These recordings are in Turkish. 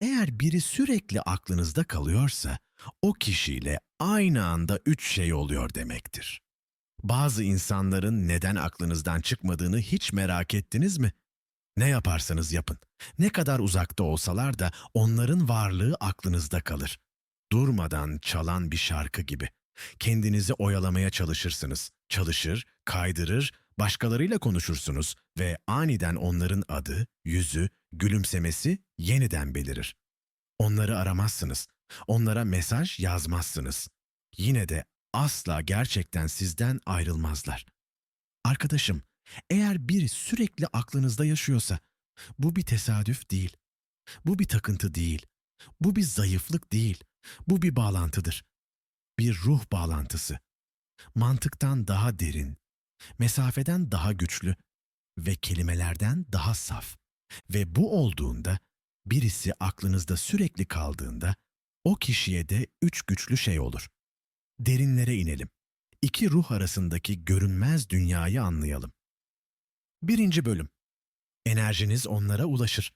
Eğer biri sürekli aklınızda kalıyorsa, o kişiyle aynı anda üç şey oluyor demektir. Bazı insanların neden aklınızdan çıkmadığını hiç merak ettiniz mi? Ne yaparsanız yapın, ne kadar uzakta olsalar da onların varlığı aklınızda kalır. Durmadan çalan bir şarkı gibi. Kendinizi oyalamaya çalışırsınız. Çalışır, kaydırır, başkalarıyla konuşursunuz ve aniden onların adı, yüzü, gülümsemesi yeniden belirir. Onları aramazsınız. Onlara mesaj yazmazsınız. Yine de asla gerçekten sizden ayrılmazlar. Arkadaşım, eğer biri sürekli aklınızda yaşıyorsa, bu bir tesadüf değil. Bu bir takıntı değil. Bu bir zayıflık değil. Bu bir bağlantıdır. Bir ruh bağlantısı. Mantıktan daha derin, mesafeden daha güçlü ve kelimelerden daha saf. Ve bu olduğunda, birisi aklınızda sürekli kaldığında, o kişiye de üç güçlü şey olur. Derinlere inelim. İki ruh arasındaki görünmez dünyayı anlayalım. Birinci bölüm. Enerjiniz onlara ulaşır.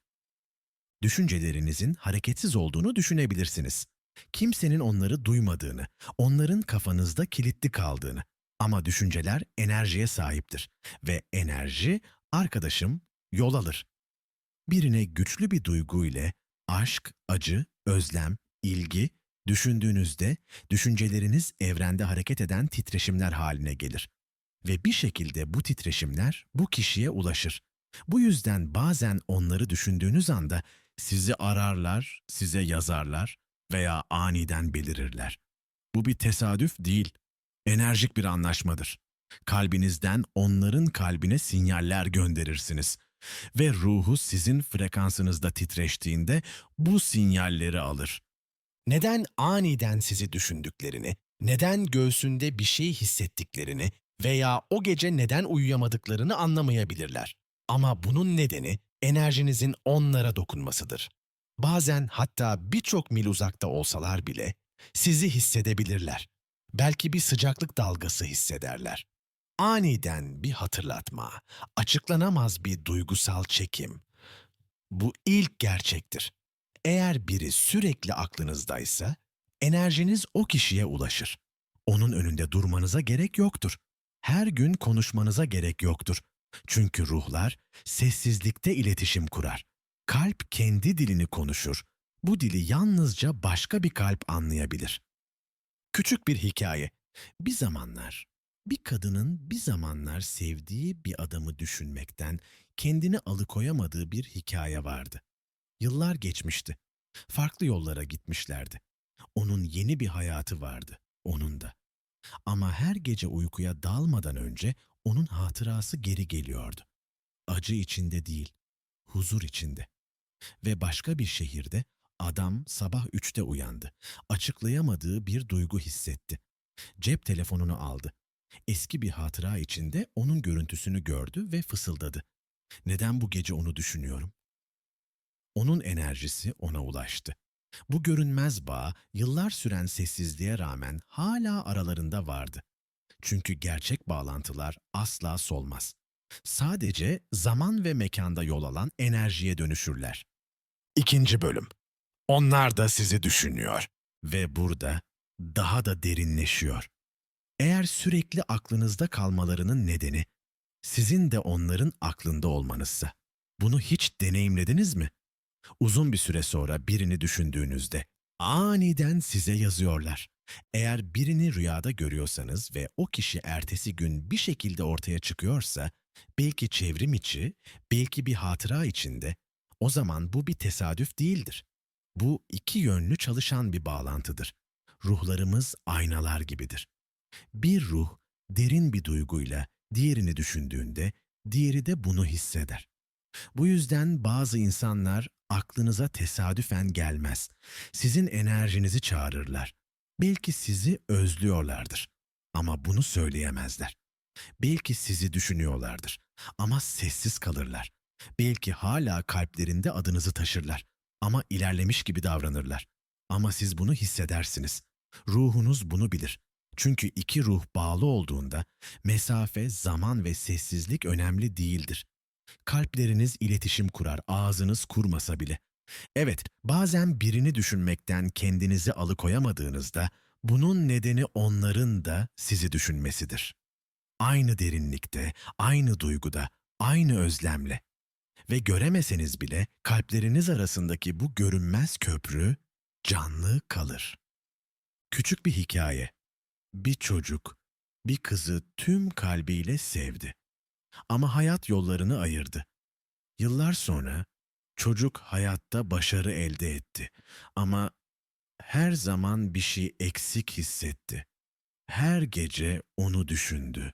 Düşüncelerinizin hareketsiz olduğunu düşünebilirsiniz. Kimsenin onları duymadığını, onların kafanızda kilitli kaldığını. Ama düşünceler enerjiye sahiptir ve enerji, arkadaşım, yol alır. Birine güçlü bir duygu ile aşk, acı, özlem, ilgi düşündüğünüzde düşünceleriniz evrende hareket eden titreşimler haline gelir. Ve bir şekilde bu titreşimler bu kişiye ulaşır. Bu yüzden bazen onları düşündüğünüz anda sizi ararlar, size yazarlar veya aniden belirirler. Bu bir tesadüf değil, enerjik bir anlaşmadır. Kalbinizden onların kalbine sinyaller gönderirsiniz ve ruhu sizin frekansınızda titreştiğinde bu sinyalleri alır. Neden aniden sizi düşündüklerini, neden göğsünde bir şey hissettiklerini veya o gece neden uyuyamadıklarını anlamayabilirler. Ama bunun nedeni enerjinizin onlara dokunmasıdır. Bazen hatta birçok mil uzakta olsalar bile sizi hissedebilirler. Belki bir sıcaklık dalgası hissederler. Aniden bir hatırlatma, açıklanamaz bir duygusal çekim. Bu ilk gerçektir. Eğer biri sürekli aklınızdaysa, enerjiniz o kişiye ulaşır. Onun önünde durmanıza gerek yoktur. Her gün konuşmanıza gerek yoktur. Çünkü ruhlar sessizlikte iletişim kurar. Kalp kendi dilini konuşur. Bu dili yalnızca başka bir kalp anlayabilir. Küçük bir hikaye. Bir zamanlar bir kadının bir zamanlar sevdiği bir adamı düşünmekten kendini alıkoyamadığı bir hikaye vardı. Yıllar geçmişti. Farklı yollara gitmişlerdi. Onun yeni bir hayatı vardı, onun da. Ama her gece uykuya dalmadan önce onun hatırası geri geliyordu. Acı içinde değil, huzur içinde. Ve başka bir şehirde adam sabah üçte uyandı. Açıklayamadığı bir duygu hissetti. Cep telefonunu aldı. Eski bir hatıra içinde onun görüntüsünü gördü ve fısıldadı. Neden bu gece onu düşünüyorum? Onun enerjisi ona ulaştı. Bu görünmez bağ yıllar süren sessizliğe rağmen hala aralarında vardı. Çünkü gerçek bağlantılar asla solmaz. Sadece zaman ve mekanda yol alan enerjiye dönüşürler. İkinci bölüm. Onlar da sizi düşünüyor ve burada daha da derinleşiyor. Eğer sürekli aklınızda kalmalarının nedeni sizin de onların aklında olmanızsa, bunu hiç deneyimlediniz mi? Uzun bir süre sonra birini düşündüğünüzde aniden size yazıyorlar. Eğer birini rüyada görüyorsanız ve o kişi ertesi gün bir şekilde ortaya çıkıyorsa, belki çevrim içi, belki bir hatıra içinde, o zaman bu bir tesadüf değildir. Bu iki yönlü çalışan bir bağlantıdır. Ruhlarımız aynalar gibidir. Bir ruh derin bir duyguyla diğerini düşündüğünde diğeri de bunu hisseder. Bu yüzden bazı insanlar aklınıza tesadüfen gelmez. Sizin enerjinizi çağırırlar. Belki sizi özlüyorlardır ama bunu söyleyemezler. Belki sizi düşünüyorlardır ama sessiz kalırlar. Belki hala kalplerinde adınızı taşırlar ama ilerlemiş gibi davranırlar. Ama siz bunu hissedersiniz. Ruhunuz bunu bilir. Çünkü iki ruh bağlı olduğunda mesafe, zaman ve sessizlik önemli değildir. Kalpleriniz iletişim kurar, ağzınız kurmasa bile. Evet, bazen birini düşünmekten kendinizi alıkoyamadığınızda bunun nedeni onların da sizi düşünmesidir. Aynı derinlikte, aynı duyguda, aynı özlemle ve göremeseniz bile kalpleriniz arasındaki bu görünmez köprü canlı kalır. Küçük bir hikaye. Bir çocuk bir kızı tüm kalbiyle sevdi. Ama hayat yollarını ayırdı. Yıllar sonra çocuk hayatta başarı elde etti ama her zaman bir şey eksik hissetti. Her gece onu düşündü.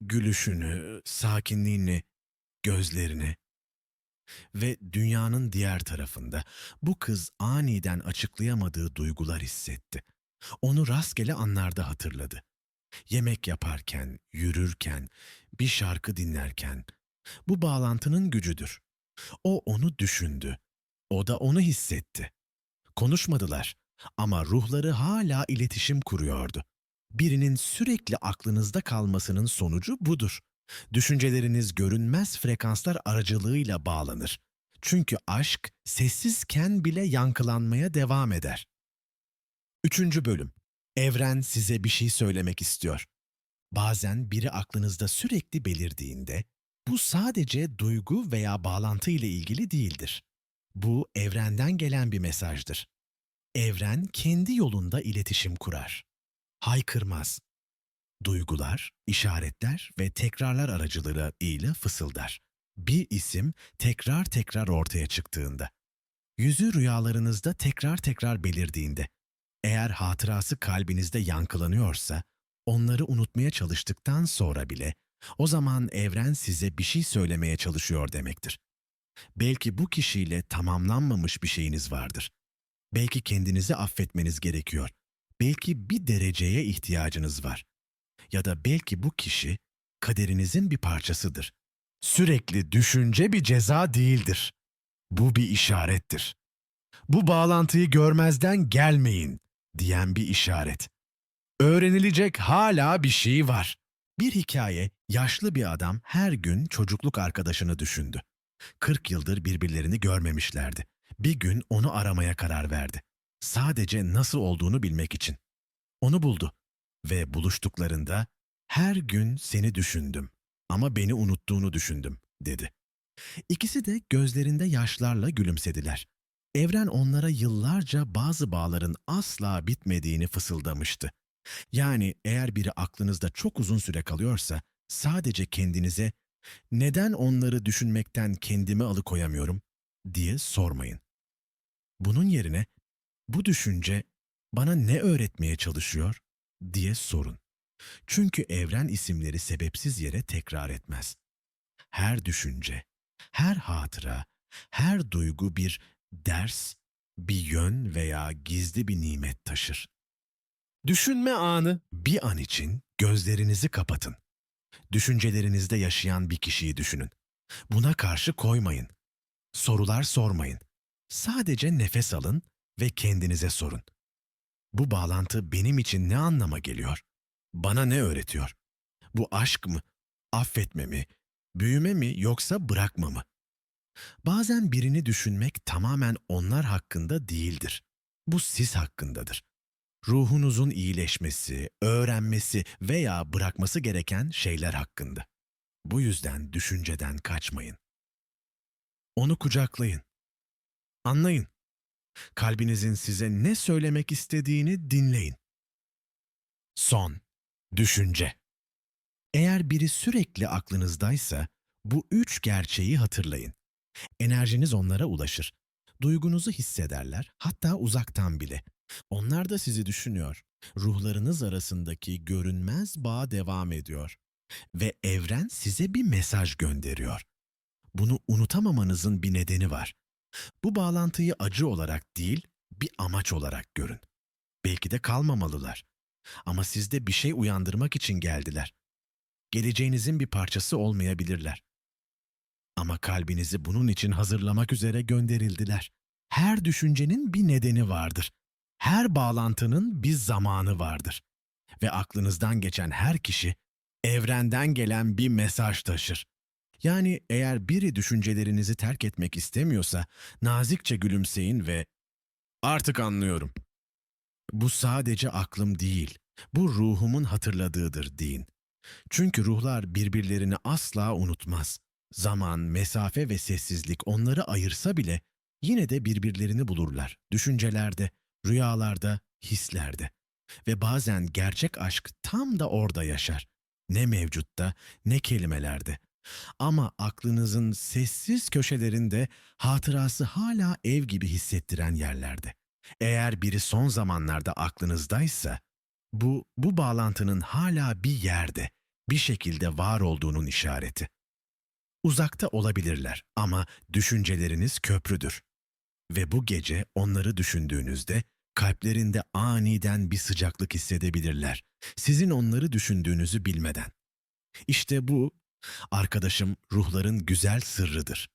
Gülüşünü, sakinliğini, gözlerini ve dünyanın diğer tarafında bu kız aniden açıklayamadığı duygular hissetti. Onu rastgele anlarda hatırladı. Yemek yaparken, yürürken, bir şarkı dinlerken. Bu bağlantının gücüdür. O onu düşündü. O da onu hissetti. Konuşmadılar ama ruhları hala iletişim kuruyordu. Birinin sürekli aklınızda kalmasının sonucu budur. Düşünceleriniz görünmez frekanslar aracılığıyla bağlanır. Çünkü aşk sessizken bile yankılanmaya devam eder. Üçüncü bölüm. Evren size bir şey söylemek istiyor. Bazen biri aklınızda sürekli belirdiğinde bu sadece duygu veya bağlantı ile ilgili değildir. Bu evrenden gelen bir mesajdır. Evren kendi yolunda iletişim kurar. Haykırmaz. Duygular, işaretler ve tekrarlar aracılığıyla ile fısıldar. Bir isim tekrar tekrar ortaya çıktığında, yüzü rüyalarınızda tekrar tekrar belirdiğinde, eğer hatırası kalbinizde yankılanıyorsa, onları unutmaya çalıştıktan sonra bile o zaman evren size bir şey söylemeye çalışıyor demektir. Belki bu kişiyle tamamlanmamış bir şeyiniz vardır. Belki kendinizi affetmeniz gerekiyor. Belki bir dereceye ihtiyacınız var. Ya da belki bu kişi kaderinizin bir parçasıdır. Sürekli düşünce bir ceza değildir. Bu bir işarettir. Bu bağlantıyı görmezden gelmeyin diyen bir işaret. Öğrenilecek hala bir şey var. Bir hikaye, yaşlı bir adam her gün çocukluk arkadaşını düşündü. 40 yıldır birbirlerini görmemişlerdi. Bir gün onu aramaya karar verdi. Sadece nasıl olduğunu bilmek için. Onu buldu ve buluştuklarında her gün seni düşündüm ama beni unuttuğunu düşündüm dedi. İkisi de gözlerinde yaşlarla gülümsediler. Evren onlara yıllarca bazı bağların asla bitmediğini fısıldamıştı. Yani eğer biri aklınızda çok uzun süre kalıyorsa sadece kendinize neden onları düşünmekten kendimi alıkoyamıyorum diye sormayın. Bunun yerine bu düşünce bana ne öğretmeye çalışıyor diye sorun. Çünkü evren isimleri sebepsiz yere tekrar etmez. Her düşünce, her hatıra, her duygu bir ders, bir yön veya gizli bir nimet taşır. Düşünme anı. Bir an için gözlerinizi kapatın. Düşüncelerinizde yaşayan bir kişiyi düşünün. Buna karşı koymayın. Sorular sormayın. Sadece nefes alın ve kendinize sorun. Bu bağlantı benim için ne anlama geliyor? Bana ne öğretiyor? Bu aşk mı? Affetme mi? Büyüme mi yoksa bırakma mı? Bazen birini düşünmek tamamen onlar hakkında değildir. Bu siz hakkındadır. Ruhunuzun iyileşmesi, öğrenmesi veya bırakması gereken şeyler hakkında. Bu yüzden düşünceden kaçmayın. Onu kucaklayın. Anlayın. Kalbinizin size ne söylemek istediğini dinleyin. Son. Düşünce. Eğer biri sürekli aklınızdaysa bu üç gerçeği hatırlayın. Enerjiniz onlara ulaşır. Duygunuzu hissederler, hatta uzaktan bile. Onlar da sizi düşünüyor. Ruhlarınız arasındaki görünmez bağ devam ediyor. Ve evren size bir mesaj gönderiyor. Bunu unutamamanızın bir nedeni var. Bu bağlantıyı acı olarak değil, bir amaç olarak görün. Belki de kalmamalılar. Ama sizde bir şey uyandırmak için geldiler. Geleceğinizin bir parçası olmayabilirler. Ama kalbinizi bunun için hazırlamak üzere gönderildiler. Her düşüncenin bir nedeni vardır. Her bağlantının bir zamanı vardır. Ve aklınızdan geçen her kişi evrenden gelen bir mesaj taşır. Yani eğer biri düşüncelerinizi terk etmek istemiyorsa nazikçe gülümseyin ve artık anlıyorum. Bu sadece aklım değil, bu ruhumun hatırladığıdır deyin. Çünkü ruhlar birbirlerini asla unutmaz. Zaman, mesafe ve sessizlik onları ayırsa bile yine de birbirlerini bulurlar. Düşüncelerde, rüyalarda, hislerde. Ve bazen gerçek aşk tam da orada yaşar. Ne mevcutta, ne kelimelerde. Ama aklınızın sessiz köşelerinde hatırası hala ev gibi hissettiren yerlerde. Eğer biri son zamanlarda aklınızdaysa, bu, bu bağlantının hala bir yerde, bir şekilde var olduğunun işareti. Uzakta olabilirler ama düşünceleriniz köprüdür. Ve bu gece onları düşündüğünüzde kalplerinde aniden bir sıcaklık hissedebilirler. Sizin onları düşündüğünüzü bilmeden. İşte bu, arkadaşım ruhların güzel sırrıdır.